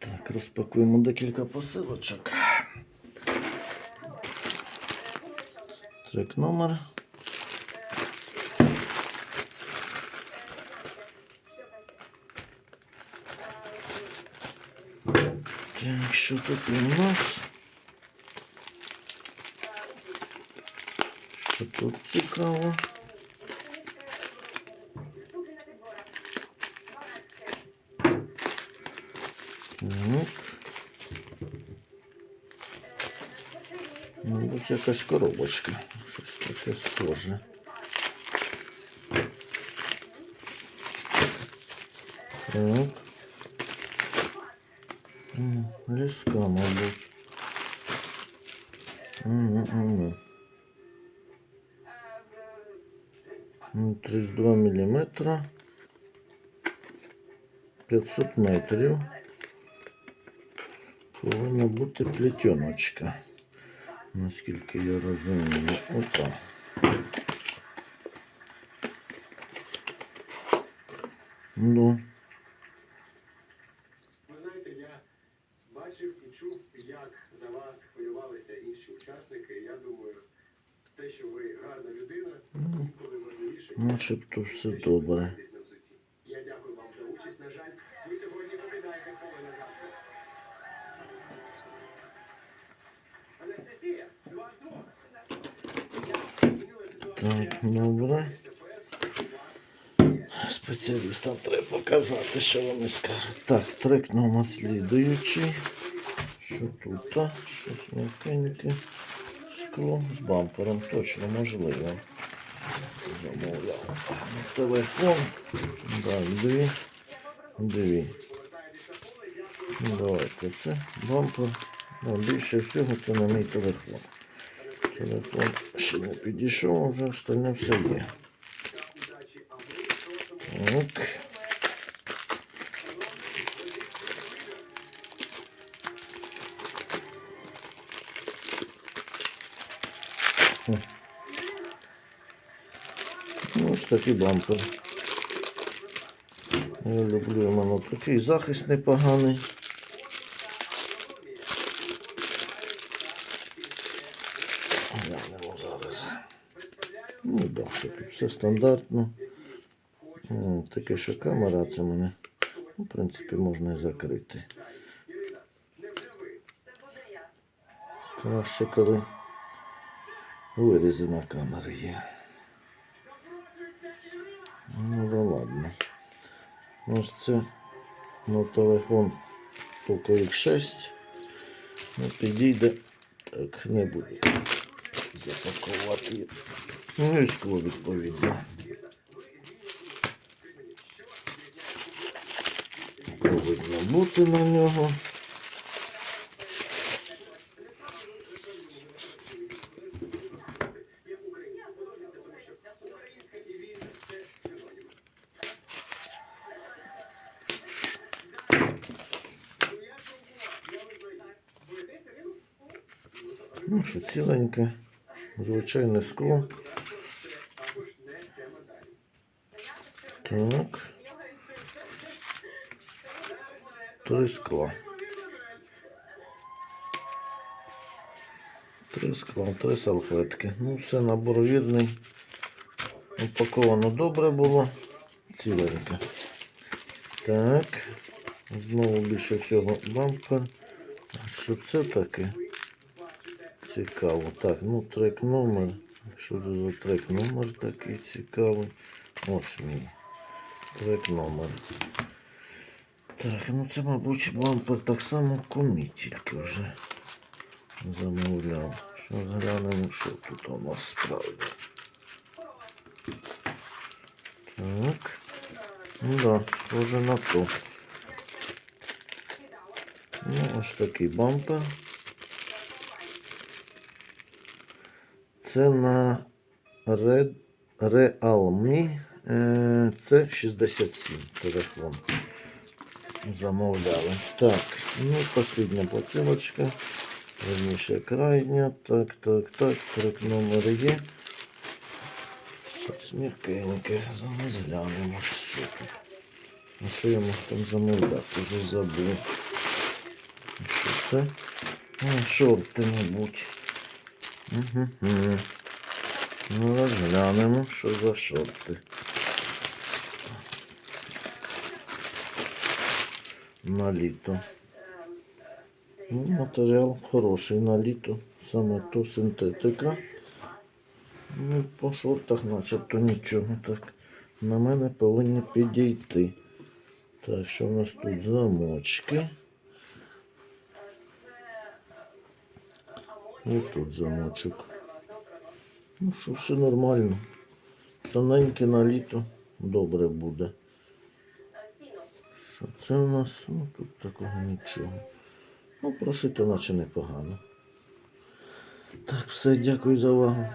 Так, розпакуємо декілька посилочок. Трек номер. Так, що тут у нас? Що тут цікаво? Мабуть, якась коробочка. Щось таке схоже. Так. М, Ліска, мабуть. М-м-м. Ну, 32 міліметра. 500 метрів. Повинна бути плетеночка. Наскільки я розумію. Опа. Ну, Ви знаєте, я бачив і чув, як за вас хвилювалися інші учасники. Я думаю, те, що ви гарна людина, ну, інколи важливіше. начебто все добре. на. Я дякую вам за участь. На жаль, ви сьогодні покидаєте поле назад. Анастасія, Так, добре. Спеціалістам треба показати, що вони скажуть. Так, трек номер слідуючий. Що тут? Щось м'якеньке. Скло з бампером. Точно можливо. Замовляв. Телефон. Так, дві. Дві. Давайте це бампер. Більше всього це на мій телефон. Телефон ще не підійшов, вже остальне все є. Так. Ну, ось такий бампер. Я люблю у мене такий захист непоганий. Глянемо зараз. Ну, все тут все стандартно. Таке, що камера це мене. Ну, в принципі, можна і закрити. Краще, коли вирізи на камері є. Ну да ладно. Ось це на телефон Poco X6. Ну, підійде. Так, не буду запакувати. Ну і скло відповідно. Повинно бути на нього. Ну що, ціленьке, звичайне скло. Так. Три скла. Три скла, три салфетки. Ну, все наборовідний. Упаковано добре було. Ціленьке. Так. Знову більше всього бампер. Що це таке? Цікаво. Так, ну трек номер. Що це за трек номер такий цікавий? Ось мій. Трек номер. Так, ну це, мабуть, бампер так само комі, тільки вже замовляв. Що зглянемо, що тут у нас справді. Так. Ну да, схоже на то. Ну, ось такий бампер. Це на Realme е, C67 телефон. Замовляли. Так, ну последня посилочка. Верніше крайня. Так, так, так. Трек номер є. Щось м'якеньке. Зараз глянемо, що тут. А що я мог там замовляти? Вже забув. Що це? А, шорти, мабуть. Угу. Ну, розглянемо, що за шорти. На літо. Ну, матеріал хороший на літо. Саме то синтетика. Ну, по шортах начебто нічого так. На мене повинні підійти. Так, що у нас тут замочки. І тут замочок. Ну що, все нормально. Тоненьке на літо добре буде. Що це у нас? Ну тут такого нічого. Ну, прошито наче непогано. Так, все, дякую за увагу.